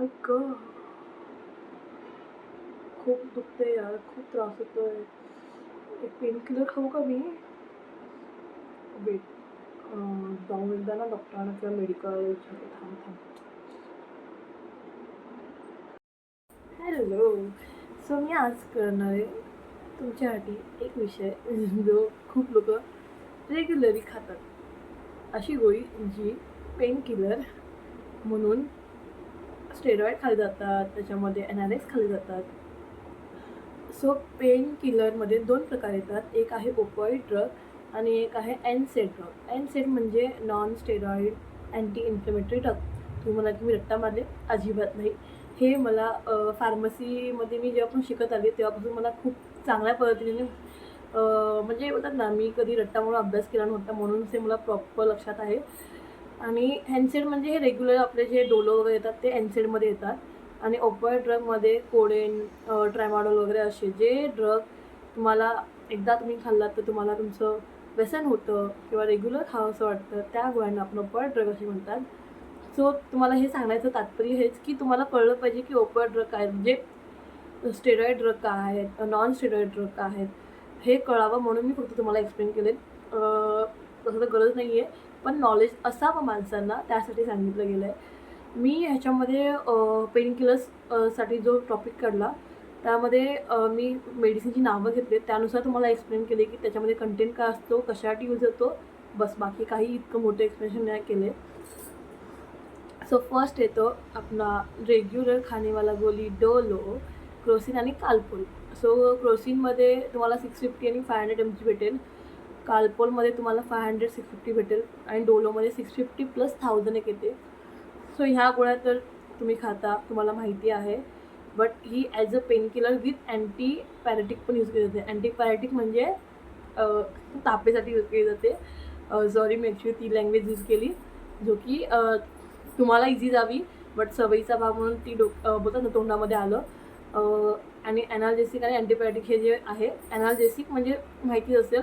ऐक खूप दुखते यार खूप त्रास होतोय एक पेन किलर खाऊ का मी वेट जाऊन एकदा ना डॉक्टरांना किंवा मेडिकल थांब थांब हॅलो सो मी आज करणार आहे तुमच्यासाठी एक विषय जो खूप लोक रेग्युलरी खातात अशी गोळी जी पेन किलर म्हणून स्टेरॉइड खाली जातात त्याच्यामध्ये एनारेक्स खाली जातात. सो पेन किलरमध्ये दोन प्रकार येतात. एक आहे ओपॉइड ड्रग आणि एक आहे एनसेड ड्रग एनसेड म्हणजे non steroid anti inflammatory drug तुम्ही म्हणा की मी रट्टा मारले? अजिबात नाही. हे मला फार्मसीमध्ये मी जेव्हा पण शिकत आले तेव्हापासून मला खूप चांगल्या पद्धतीने म्हणजे बोलतात ना मी कधी रट्टा म्हणून अभ्यास केला नव्हता म्हणून ते मला प्रॉपर लक्षात आहे. आणि हँडसेड म्हणजे हे रेग्युलर आपले जे डोलो वगैरे येतात ते एनसेडमध्ये येतात. आणि ओपोय ड्रगमध्ये कोडेन ट्रॅमाडोल वगैरे असे जे ड्रग तुम्हाला एकदा तुम्ही खाल्लात तर तुम्हाला तुमचं व्यसन होतं किंवा रेग्युलर खावं असं वाटतं त्या गोळ्यांना आपण ओपॉइड ड्रग असे म्हणतात. सो तुम्हाला हे सांगण्याचं तात्पर्य हेच की तुम्हाला कळलं पाहिजे की ओपॉइड ड्रग काय म्हणजे स्टेरॉइड ड्रग काय आहेत नॉन स्टेरॉइड ड्रग काय आहेत हे कळावं म्हणून मी फक्त तुम्हाला एक्सप्लेन केले. तसं तर गरज नाही आहे पण नॉलेज असावं माणसांना त्यासाठी सांगितलं गेलं आहे मी ह्याच्यामध्ये पेन किलर्ससाठी जो टॉपिक काढला त्यामध्ये मी मेडिसिनची नावं घेतले. त्यानुसार तुम्हाला एक्सप्लेन केले की त्याच्यामध्ये कंटेंट काय असतो कशासाठी यूज होतो. बस बाकी काही इतकं मोठं एक्सप्लेनेशन नाही केले. सो फर्स्ट येतो आपला रेग्युलर खाणेवाला गोली डोलो क्रोसिन आणि कालपोल सो क्रोसिनमध्ये तुम्हाला सिक्स फिफ्टी आणि फाय हंड्रेड एम जी भेटेल. कालपोलमध्ये तुम्हाला फाय हंड्रेड सिक्स फिफ्टी भेटेल आणि डोलोमध्ये सिक्स फिफ्टी प्लस थाउजंड एक येते. सो ह्या गोळ्या तर तुम्ही खाता तुम्हाला माहिती आहे. But he as a painkiller with anti pyretic पण यूज केली जाते. अँटी पॅरेटिक म्हणजे तापेसाठी यूज केली जाते. सॉरी मी ॲक्च्युली ती लँग्वेज यूज केली जो की तुम्हाला इझी जावी बट सवयीचा भाग म्हणून ती डो बोलतात ना तोंडामध्ये आलं. आणि ॲनाल्जेसिक आणि अँटीबायोटिक हे जे आहे ॲनाल्जेसिक म्हणजे माहितीच असेल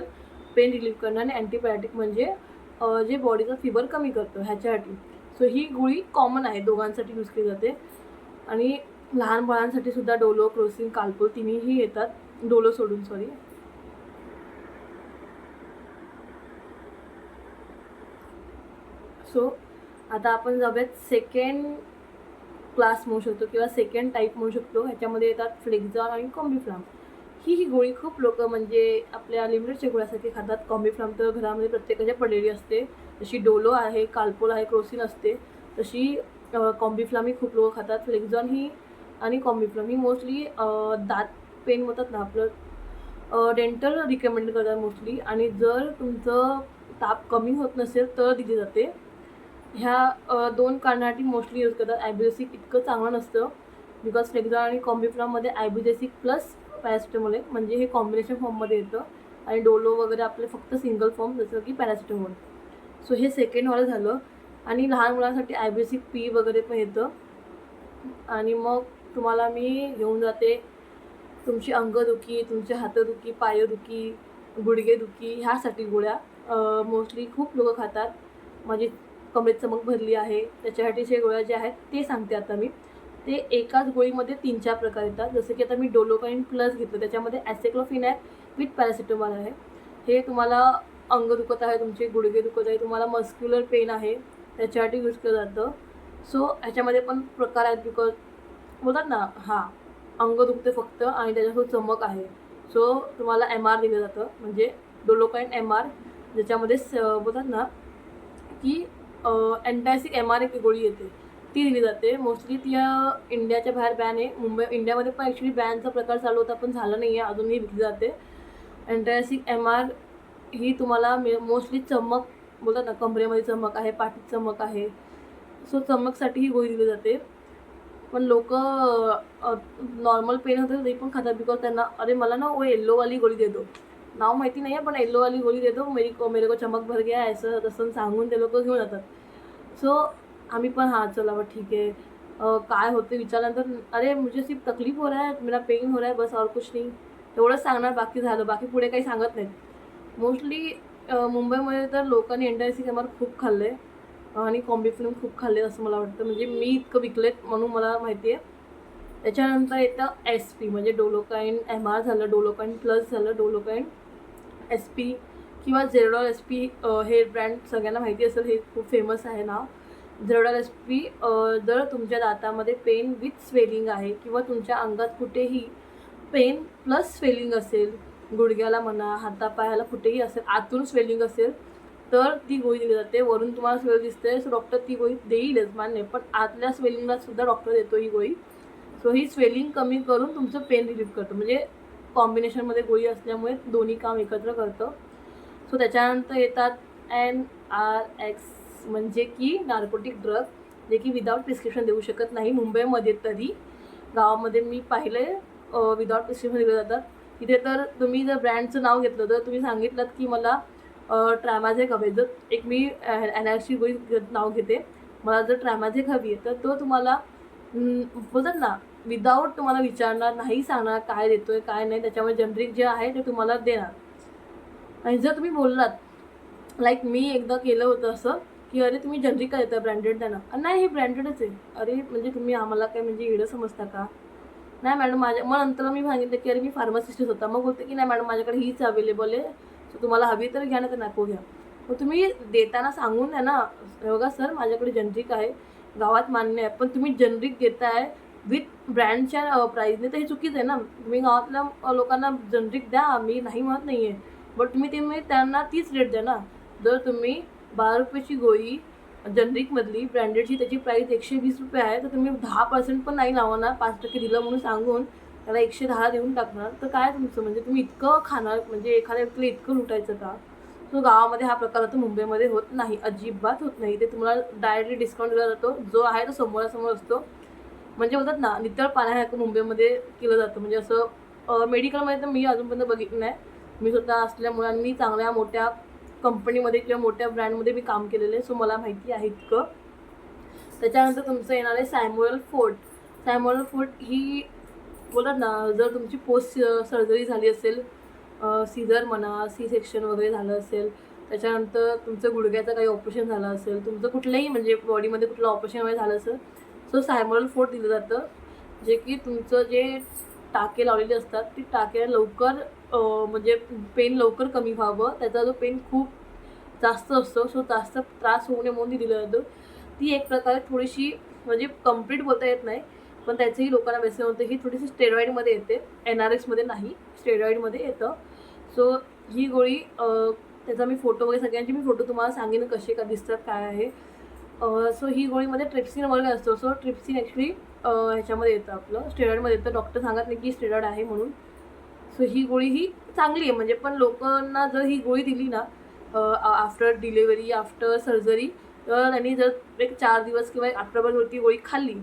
पेन रिलीफ करणं आणि अँटीबायोटिक म्हणजे जे बॉडीचा फिवर कमी करतो ह्याच्यासाठी. सो ही गोळी कॉमन आहे दोघांसाठी यूज केली जाते. आणि लहान बाळांसाठी सुद्धा डोलो क्रोसिन कालपोल तिन्हीही येतात. डोलो सोडून सॉरी सो आता आपण जाऊयात सेकंड क्लास म्हणू शकतो किंवा सेकंड टाईप म्हणू शकतो. ह्याच्यामध्ये येतात फ्लेक्झॉन आणि कॉम्बिफ्लाम ही ही गोळी खूप लोक म्हणजे आपल्या लिमिटेडच्या गोळ्यासाठी खातात. कॉम्बिफ्लाम तर घरामध्ये प्रत्येकाच्या पडलेली असते. जशी डोलो आहे कालपोल आहे क्रोसिन असते तशी कॉम्बिफ्लाम ही खूप लोक खातात. फ्लेक्झॉन ही आणि कॉम्बिफ्लाम ही मोस्टली दात पेन होतात ना आपलं. डेंटल रिकमेंड करतात मोस्टली आणि जर तुमचं ताप कमी होत नसेल तर दिली जाते. ह्या दोन कारणासाठी मोस्टली यूज करतात. ॲब्युजेसिक इतकं चांगलं नसतं. बिकॉज फ्लेक्झॉन आणि कॉम्बिफ्लाममध्ये ॲब्युजेसिक प्लस पॅरासिटामॉल आहे म्हणजे हे कॉम्बिनेशन फॉर्ममध्ये येतं. आणि डोलो वगैरे आपले फक्त सिंगल फॉर्म जसं की पॅरासिटामॉल सो हे सेकंडवालं झालं. आणि लहान मुलांसाठी आय बी सी पी वगैरे पण येतं. आणि मग तुम्हाला मी घेऊन जाते. तुमची अंगदुखी तुमची हातदुखी पायदुखी गुडघेदुखी ह्यासाठी गोळ्या. मोस्टली खूप लोक खातात. माझी कमरेत चमक भरली आहे. त्याच्यासाठी जे गोळ्या ज्या आहेत ते सांगते आता मी. ते एकाच गोळीमध्ये तीन चार प्रकार येतात. जसं की आता मी डोलोकाईन प्लस घेतलं त्याच्यामध्ये ॲसेक्लोफिन आहे विथ पॅरासिटामॉल आहे. हे तुम्हाला अंग दुखत आहे तुमचे गुडघे दुखत आहे तुम्हाला मस्क्युलर पेन आहे त्याच्यासाठी यूज केलं जातं. सो ह्याच्यामध्ये पण प्रकार आहेत बिकॉज बोलतात ना हां अंग दुखते फक्त आणि त्याच्यासोबत चमक आहे. सो तुम्हाला एम आर दिलं जातं म्हणजे डोलोकाईन एम आर ज्याच्यामध्ये स बोलतात ना की अँटॅसिक एम आर एक गोळी येते. ती दिली जाते. मोस्टली ती इंडियाच्या बाहेर बॅन आहे. मुंबई इंडियामध्ये पण ॲक्च्युली बॅनचा प्रकार चालू होता पण झाला नाही आहे अजूनही विकली जाते. अँटॅसिक एम आर ही तुम्हाला मोस्टली चमक बोलतात ना कमरेमध्ये चमक आहे पाठीत चमक आहे. सो चमकसाठी ही गोळी दिली जाते. पण लोक नॉर्मल पेन होतं तरी पण खातात बिकॉज त्यांना अरे मला ना वो येल्लोवाली गोळी देतो नाव माहिती नाही आहे पण येल्लोवाली गोळी दे दो. मेरी को मेरे को चमक भर गया असं तसं सांगून ते लोक घेऊन जातात. सो आम्ही पण हां चला बा ठीक आहे. काय होते विचारल्यानंतर अरे मुझे सिर्फ तकलीफ हो रहा है मेरा पेन हो रहा है बस और कुछ नाही. एवढंच सांगणार बाकी झालं बाकी पुढे काही सांगत नाहीत. मोस्टली मुंबईमध्ये तर लोकांनी एंटायसिक एम खूप खाल्ले आणि कॉम्बी फिल्म खूप खाल्ले असं मला वाटतं. म्हणजे मी इतकं विकलेत म्हणून मला माहिती आहे. त्याच्यानंतर येतं एस पी म्हणजे डोलोकाईन एम आर झालं डोलोकाईन प्लस झालं डोलोकाईन एस पी किंवा झेरोडॉल एस पी हे ब्रँड सगळ्यांना माहिती असेल हे खूप फेमस आहे नाव. झेरोडॉल एस जर तुमच्या दातामध्ये पेन विथ स्वेलिंग आहे किंवा तुमच्या अंगात कुठेही पेन प्लस स्वेलिंग असेल गुडघ्याला म्हणा हातापायाला कुठेही असेल आतून स्वेलिंग असेल तर ती गोळी दिली जाते. वरून तुम्हाला स्वेल दिसते सो डॉक्टर ती गोळी देईलच मान्य. पण आतल्या स्वेलिंगला सुद्धा डॉक्टर देतो ही गोळी. सो ही स्वेलिंग कमी करून तुमचं पेन रिलीफ करतं. म्हणजे कॉम्बिनेशनमध्ये गोळी असल्यामुळे दोन्ही काम एकत्र करतं. सो त्याच्यानंतर येतात एन आर एक्स म्हणजे की नार्कोटिक ड्रग जे की विदाऊट प्रिस्क्रिप्शन देऊ शकत नाही मुंबईमध्ये तरी. गावामध्ये मी पाहिले विदाऊट प्रिस्क्रिप्शन दिले जातात तिथे तर तुम्ही जर ब्रँडचं नाव घेतलं तर तुम्ही सांगितलं की मला ट्रॅमॅझेक हवे. जर एक मी एनआरसी गोळी नाव घेते. मला जर ट्रॅमॅझेक हवी आहे तर तो तुम्हाला बोलतात ना विदाऊट तुम्हाला विचारणार नाही सांगणार काय देतो आहे काय नाही त्याच्यामुळे जनरिक जे आहे ते तुम्हाला देणार. आणि जर तुम्ही बोललात लाईक मी एकदा केलं होतं असं की अरे तुम्ही जनरिक का देता ब्रँडेड द्या ना. नाही हे ब्रँडेडच आहे. अरे म्हणजे तुम्ही आम्हाला काय म्हणजे इडं समजता का? नाही मॅडम माझ्या मग नंतर मी सांगितलं की अरे मी फार्मासिस्टच होता. मग बोलते की नाही मॅडम माझ्याकडे हीच अवेलेबल आहे. सो तुम्हाला हवी तर घ्या ना तर नको घ्या. मग तुम्ही देताना सांगून द्या ना. बघा सर माझ्याकडे जनरिक आहे. गावात मान्य आहे. पण तुम्ही जनरिक देताय विथ ब्रँडच्या प्राईजने तर हे चुकीच आहे ना. तुम्ही गावातल्या लोकांना जनरिक द्या. मी नाही म्हणत नाही आहे बट तुम्ही ते मी त्यांना तीच रेट द्या ना. जर तुम्ही बारा रुपयाची गोळी जनरिकमधली ब्रँडेडची त्याची प्राईस एकशे वीस रुपये आहे. तर तुम्ही दहा पर्सेंट पण नाही लावणार पाच टक्के दिलं म्हणून सांगून त्याला एकशे दहा देऊन टाकणार. तर काय तुमचं? म्हणजे तुम्ही इतकं खाणार म्हणजे एखाद्या व्यक्तीला इतकं लुटायचं का? तो गावामध्ये हा प्रकार आता मुंबईमध्ये होत नाही अजिबात होत नाही. ते तुम्हाला डायरेक्टली डिस्काउंट दिला जातो. जो आहे तो समोरासमोर असतो. म्हणजे बोलतात ना नितळ पाण्यासारखं मुंबईमध्ये केलं जातं. म्हणजे असं मेडिकलमध्ये तर मी अजूनपर्यंत बघितलं नाही. मी स्वतः असल्यामुळे आणि मी चांगल्या मोठ्या कंपनीमध्ये किंवा मोठ्या ब्रँडमध्ये मी काम केलेलं आहे सो मला माहिती आहे इतकं. त्याच्यानंतर तुमचं येणार आहे सॅम्युअल फोर्ट सॅम्युअल फोर्ट ही बोला ना जर तुमची पोस्ट सर्जरी झाली असेल सीझर म्हणा सी सेक्शन वगैरे झालं असेल त्याच्यानंतर तुमचं गुडघ्याचं काही ऑपरेशन झालं असेल तुमचं कुठलंही म्हणजे बॉडीमध्ये कुठलं ऑपरेशन वगैरे झालं असेल सो सायमोरल फोर्ट दिलं जातं. जे की तुमचं जे टाके लावलेले असतात ती टाके लवकर म्हणजे पेन लवकर कमी व्हावं. त्याचा जो पेन खूप जास्त असतो सो जास्त त्रास होऊ नये म्हणून दिला दिलं ती. एक प्रकारे थोडीशी म्हणजे कंप्लीट बोलता येत नाही पण त्याचंही लोकांना व्यसन होतं ही थोडीशी स्टेरॉईडमध्ये येते. एन आर एक्समध्ये नाही स्टेरॉईडमध्ये येतं. सो ही गोळी त्याचा मी फोटो वगैरे सगळ्यांचे मी फोटो तुम्हाला सांगेन कसे का दिसतात काय आहे. सो ही गोळीमध्ये ट्रिप्सिन वगैरे असतो. सो ट्रिप्सिन ॲक्च्युली ह्याच्यामध्ये येतं आपलं स्टेरॉईडमध्ये येतं. डॉक्टर सांगत नाही की स्टेरॉईड आहे म्हणून. सो ही गोळी ही चांगली आहे. म्हणजे पण लोकांना जर ही गोळी दिली ना आफ्टर डिलेवरी आफ्टर सर्जरी तर त्यांनी जर एक चार दिवस किंवा एक आठवड्याभर ती गोळी खाल्ली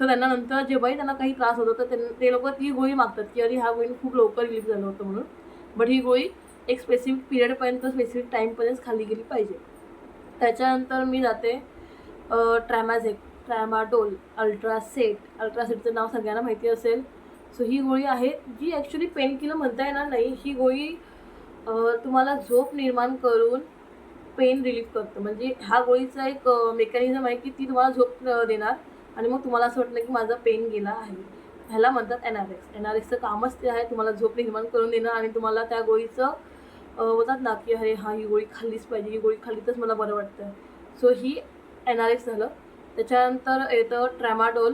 तर त्यांना नंतर जेव्हाही त्यांना काही त्रास होतो तर त्यां- ते लोक ती गोळी मागतात की अरे ह्या गोळीने खूप लवकर रिलीफ झालं होतं म्हणून. बट ही गोळी एक स्पेसिफिक पिरियडपर्यंत स्पेसिफिक टाईमपर्यंत खाली गेली पाहिजे. त्याच्यानंतर मी जाते ट्रॅमॅझेक ट्रॅमाडोल अल्ट्रासेट अल्ट्रासेटचं नाव सगळ्यांना माहिती असेल. सो ही गोळी आहे. जी ॲक्च्युली पेन किलर म्हणता येणार नाही ही गोळी तुम्हाला झोप निर्माण करून पेन रिलीफ करतं. म्हणजे ह्या गोळीचा एक मेकॅनिझम आहे की ती तुम्हाला झोप देणार आणि मग तुम्हाला असं वाटलं की माझा पेन गेला आहे. ह्याला म्हणतात N R X N R एक्सचं कामच ते आहे तुम्हाला झोप निर्माण करून देणं आणि तुम्हाला त्या गोळीचं बोलतात ना की अरे हा ही गोळी खाल्लीच पाहिजे ही गोळी खाल्ली तरच मला बरं वाटतं सो ही एन आर एक्स झालं. त्याच्यानंतर येतं ट्रॅमाडोल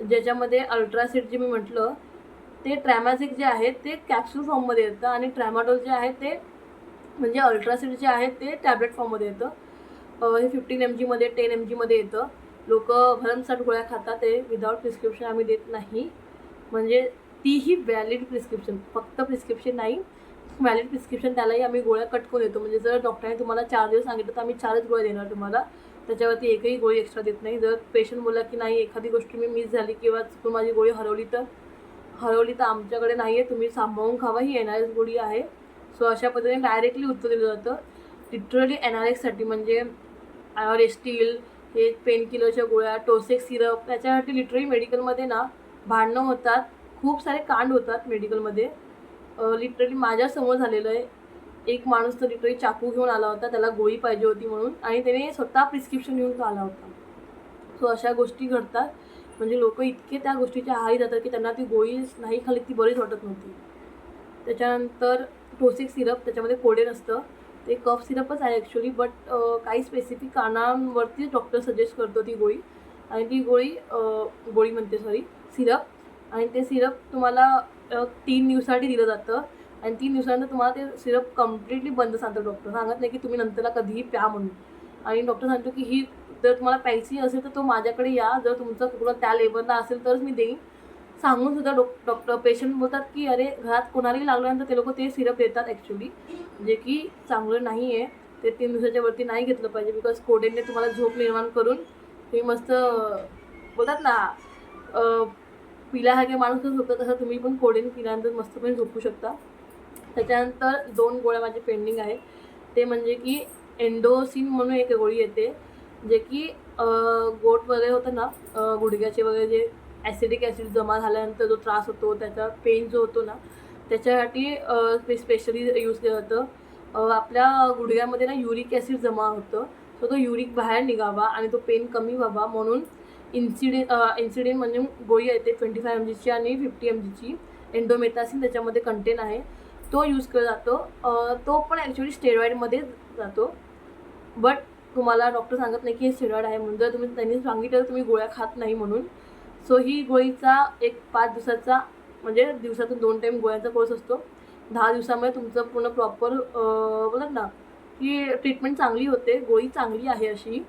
ज्याच्यामध्ये अल्ट्रासेट जे मी म्हटलं ते ट्रॅमॅझिक जे आहे ते कॅप्सूल फॉर्ममध्ये येतं आणि ट्रॅमाडोल जे आहे ते म्हणजे अल्ट्रासेट जे आहे ते टॅबलेट फॉर्ममध्ये येतं. हे फिफ्टीन एम जीमध्ये टेन एम जीमध्ये येतं. लोक भरमसाठ गोळ्या खातात ते विदाऊट प्रिस्क्रिप्शन आम्ही देत नाही. म्हणजे तीही व्हॅलिड प्रिस्क्रिप्शन फक्त प्रिस्क्रिप्शन नाही व्हॅलिड प्रिस्क्रिप्शन त्यालाही आम्ही गोळ्या कट करून देतो. म्हणजे जर डॉक्टरने तुम्हाला चार दिवस सांगितलं तर आम्ही चारच गोळ्या देणार तुम्हाला. त्याच्यावरती एकही गोळी एक्स्ट्रा देत नाही. जर पेशंट बोला की नाही एखादी गोष्ट मी मिस झाली किंवा चुकून माझी गोळी हरवली तर? हरवली तर आमच्याकडे नाही आहे तुम्ही सांभाळून खावा. ही एन आर एस गोळी आहे. सो अशा पद्धतीने डायरेक्टली उत्तर दिलं जातं. लिटरली एन आर एक्ससाठी म्हणजे रेस्टील हे पेन किलरच्या गोळ्या टोसेक सिरप त्याच्यासाठी लिटरली मेडिकलमध्ये ना भांडणं होतात. खूप सारे कांड होतात मेडिकलमध्ये लिटरली माझ्यासमोर झालेलं आहे. एक माणूस तर लिटरली चाकू घेऊन आला होता त्याला गोळी पाहिजे होती म्हणून आणि त्याने स्वतः प्रिस्क्रिप्शन घेऊन तो आला होता. सो अशा गोष्टी घडतात. म्हणजे लोक इतके त्या गोष्टीच्या आहारी जातात की त्यांना ती गोळी नाही खाली ती बरीच वाटत नव्हती. त्याच्यानंतर टोसिक सिरप त्याच्यामध्ये कोडे नसतं. ते कफ सिरपच आहे ॲक्च्युली बट काही स्पेसिफिक कानांवरतीच डॉक्टर सजेस्ट करतो ती गोळी. आणि ती गोळी गोळी म्हणते सॉरी सिरप आणि ते सिरप तुम्हाला तीन दिवसासाठी दिलं जातं. आणि तीन दिवसानंतर तुम्हाला ते सिरप कम्प्लिटली बंद सांगतो डॉक्टर सांगत नाही की तुम्ही नंतरला कधीही प्या म्हणून. आणि डॉक्टर सांगतो की ही जर तुम्हाला प्यायची असेल तर तो माझ्याकडे या. जर तुमचं कुठला त्या लेवलला असेल तरच मी देईन. सांगून सुद्धा डॉक डॉक्टर पेशंट बोलतात की अरे घरात कोणालाही लागल्यानंतर ते लोक ते सिरप देतात ॲक्च्युली जे की चांगलं नाही आहे ते तीन दिवसाच्या वरती नाही घेतलं पाहिजे बिकॉज कोडेने तुम्हाला झोप निर्माण करून तुम्ही मस्त बोलतात ना अं, पिल्यासारखे माणूसच होतं तसं तुम्ही पण कोडेन पिल्यानंतर मस्तपणे झोपू शकता. त्याच्यानंतर दोन गोळ्या माझे पेंडिंग आहेत. ते म्हणजे की एन्डोसिन म्हणून एक गोळी येते जे की गोट वगैरे होतं ना गुडघ्याचे वगैरे जे ॲसिडिक ॲसिड जमा झाल्यानंतर जो त्रास होतो त्याचा पेन जो होतो ना त्याच्यासाठी स्पेशली यूज केलं जातं. आपल्या गुडघ्यामध्ये ना युरिक ॲसिड जमा होतं. सो तो युरिक बाहेर निघावा आणि तो पेन कमी व्हावा म्हणून इन्सिडेंट इन्सिडेंट म्हणजे गोळी येते ट्वेंटी फाय एम जीची आणि फिफ्टी एम जीची एन्डोमेटासिन त्याच्यामध्ये कंटेन आहे. तो यूज केला जातो. तो पण ॲक्च्युली स्टेरॉईडमध्ये जातो. बट तुम्हाला डॉक्टर सांगत नाही की हे स्टेरॉईड आहे म्हणून. जर तुम्ही त्यांनी सांगितलं तर तुम्ही गोळ्या खात नाही म्हणून. सो ही गोळीचा एक पाच दिवसाचा म्हणजे दिवसातून दोन टाईम गोळ्यांचा कोर्स असतो. दहा दिवसामध्ये तुमचं पूर्ण प्रॉपर बोलत ना की ट्रीटमेंट चांगली होते गोळी चांगली आहे अशी.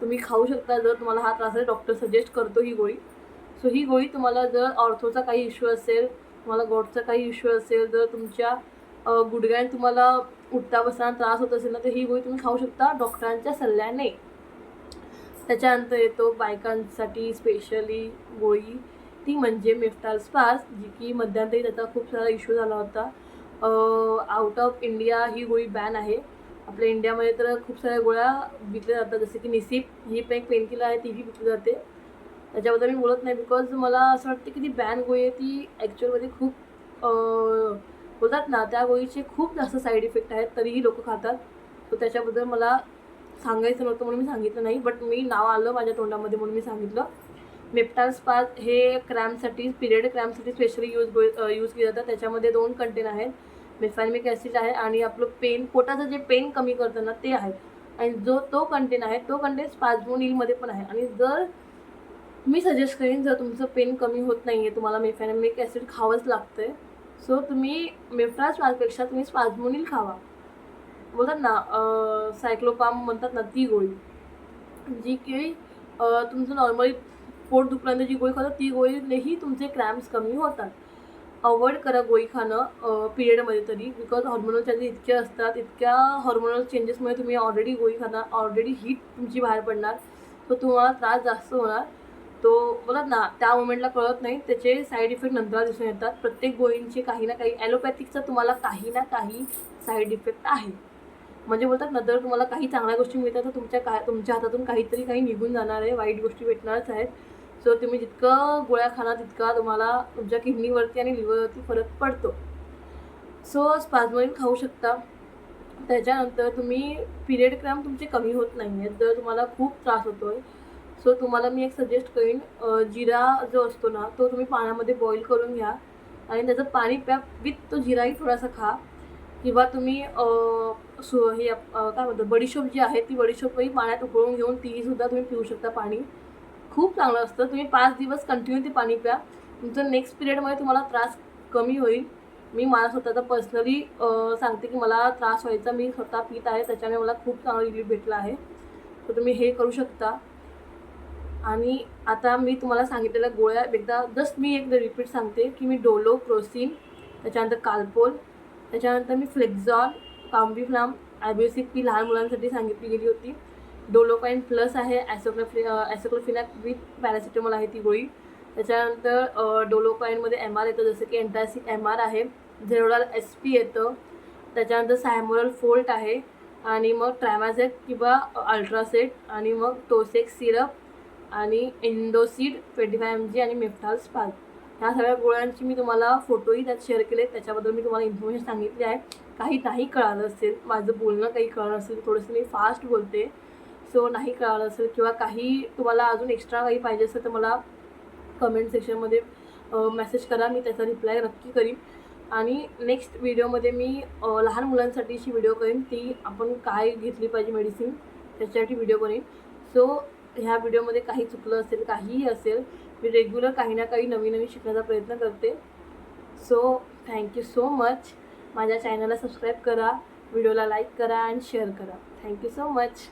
तुम्ही खाऊ शकता जर तुम्हाला हा त्रास आहे डॉक्टर सजेस्ट करतो ही गोळी. सो ही गोळी तुम्हाला जर ऑर्थोचा काही इश्यू असेल तुम्हाला गॉडचा काही इश्यू असेल जर तुमच्या अ, गुडघ्याने तुम्हाला उठता बसताना त्रास होत असेल ना तर ही गोळी तुम्ही खाऊ शकता डॉक्टरांच्या सल्ल्याने. त्याच्यानंतर येतो बायकांसाठी स्पेशली गोळी. ती म्हणजे मेफ्टाल स्पास जी की मध्यंतरी त्याचा खूप सारा इश्यू झाला होता. आउट ऑफ इंडिया ही गोळी बॅन आहे. आपल्या इंडियामध्ये तर खूप साऱ्या गोळ्या विकल्या जातात जसे की निसिप ही पण एक पेनकिलर आहे तीही विकली जाते. त्याच्याबद्दल मी बोलत नाही बिकॉज मला असं वाटतं की ती बॅन गोळी आहे ती ॲक्च्युअलमध्ये खूप बोलतात ना त्या गोळीचे खूप जास्त साईड इफेक्ट आहेत तरीही लोक खातात. तर त्याच्याबद्दल मला सांगायचं नव्हतं म्हणून मी सांगितलं नाही बट मी नाव आलं माझ्या तोंडामध्ये म्हणून मी सांगितलं. मेप्टाल स्पात हे क्रॅम्पसाठी पिरियड क्रॅम्पसाठी स्पेशली यूज यूज केलं जातं. त्याच्यामध्ये दोन कंटेन आहेत. मेफॅनिमिक ॲसिड आहे आणि आपलं पेन पोटाचं जे पेन कमी करतं ना ते आहे. आणि जो तो कंटेन आहे तो कंटेन स्पाझमोनिलमध्ये पण आहे. आणि जर मी सजेस्ट करेन जर तुमचं पेन कमी होत नाही आहे तुम्हाला मेफॅनमिक ॲसिड खावंच लागतं आहे सो तुम्ही मेफ्रा स्पासपेक्षा तुम्ही स्पाझमोनिल खावा. बोलतात ना सायक्लोपाम म्हणतात ना ती गोळी. जी की तुमचं नॉर्मली पोट दुखल्यानंतर जी गोळी खातो ती गोळीनेही तुमचे क्रॅम्प्स कमी होतात. अवॉइड करा गोळी खाणं पिरियडमध्ये तरी. बिकॉज हॉर्मोनल चेंजेस इतके असतात इतक्या हॉर्मोनल चेंजेसमुळे तुम्ही ऑलरेडी गोळी खाणार ऑलरेडी हीट तुमची बाहेर पडणार. सो तुम्हाला त्रास जास्त होणार. तो बोलत ना त्या मोमेंटला कळत नाही. त्याचे साईड इफेक्ट नंतर दिसून येतात. प्रत्येक गोळींचे काही ना काही ॲलोपॅथिकचा तुम्हाला काही ना काही साईड इफेक्ट आहे. म्हणजे बोलतात ना जर तुम्हाला काही चांगल्या गोष्टी मिळतात तर तुमच्या काय तुमच्या हातातून काहीतरी काही निघून जाणार आहे वाईट गोष्टी भेटणारच आहेत. सो तुम्ही जितकं गोळ्या खाणार तितका तुम्हाला तुमच्या किडनीवरती आणि लिव्हरवरती फरक पडतो. सो स्पाझमोइन खाऊ शकता. त्याच्यानंतर तुम्ही पिरियड क्रॅम्प तुमचे कमी होत नाही आहेत जर तुम्हाला खूप त्रास होतो आहे सो तुम्हाला मी एक सजेस्ट करीन जिरा जो असतो ना तो तुम्ही पाण्यामध्ये बॉईल करून घ्या आणि त्याचं पाणी प्या विथ तो जिराही थोडासा खा. किंवा तुम्ही सु हे काय म्हणतो बडीशोप जी आहे ती बडीशोपही पाण्यात उकळून घेऊन तीसुद्धा तुम्ही पिऊ शकता पाणी. खूप चांगलं असतं. तुम्ही पाच दिवस कंटिन्यू ते पाणी प्या. तुमचं नेक्स्ट पिरियडमध्ये तुम्हाला त्रास कमी होईल. मी मला स्वतःचा पर्सनली सांगते की मला त्रास व्हायचा. मी स्वतः पित आहे त्याच्याने मला खूप चांगला रिलीफ भेटला आहे. तर तुम्ही हे करू शकता. आणि आता मी तुम्हाला सांगितलेल्या गोळ्या एकदा जस्ट मी एकदा रिपीट सांगते की मी डोलो क्रोसिन त्याच्यानंतर कालपोल त्याच्यानंतर मी फ्लेक्झॉन कांबीफ्लाम ॲब्युसिक ती लहान मुलांसाठी सांगितली गेली होती. डोलोकाईन प्लस आहे ॲसोक्लोफि ॲसोक्लोफिनॅक विथ पॅरासिटेमॉल आहे ती गोळी. त्याच्यानंतर डोलोकाईनमध्ये एम आर येतं जसं की एन्टासिक एम आर आहे झेरोडाल एस पी येतं त्याच्यानंतर सायमोरल फोल्ट आहे आणि मग ट्रॅमाझेक किंवा अल्ट्रासेट आणि मग टोसेक सिरप आणि Indocid twenty five M G आणि मेफ्टाल स्पाल ह्या सगळ्या गोळ्यांची मी तुम्हाला फोटोही त्यात शेअर केले. त्याच्याबद्दल मी तुम्हाला इन्फॉर्मेशन सांगितली आहे. काही नाही कळालं असेल माझं बोलणं काही कळलं असेल थोडंसं मी फास्ट बोलते. सो नाही कळालं असेल किंवा काही तुम्हाला अजून एक्स्ट्रा काही पाहिजे असेल तर मला कमेंट सेक्शनमध्ये मेसेज करा. मी त्याचा रिप्लाय नक्की करीन. आणि नेक्स्ट व्हिडिओमध्ये मी लहान मुलांसाठीची व्हिडिओ करेन. ती आपण काय घेतली पाहिजे मेडिसिन त्याच्यासाठी व्हिडिओ करेन. सो ह्या व्हिडिओमध्ये काही चुकलं असेल काहीही असेल मी रेग्युलर काही ना काही नवीन नवीन शिकण्याचा प्रयत्न करते. सो थँक्यू सो मच माझ्या चॅनलला सबस्क्राईब करा व्हिडिओला लाईक करा आणि शेअर करा. Thank you so much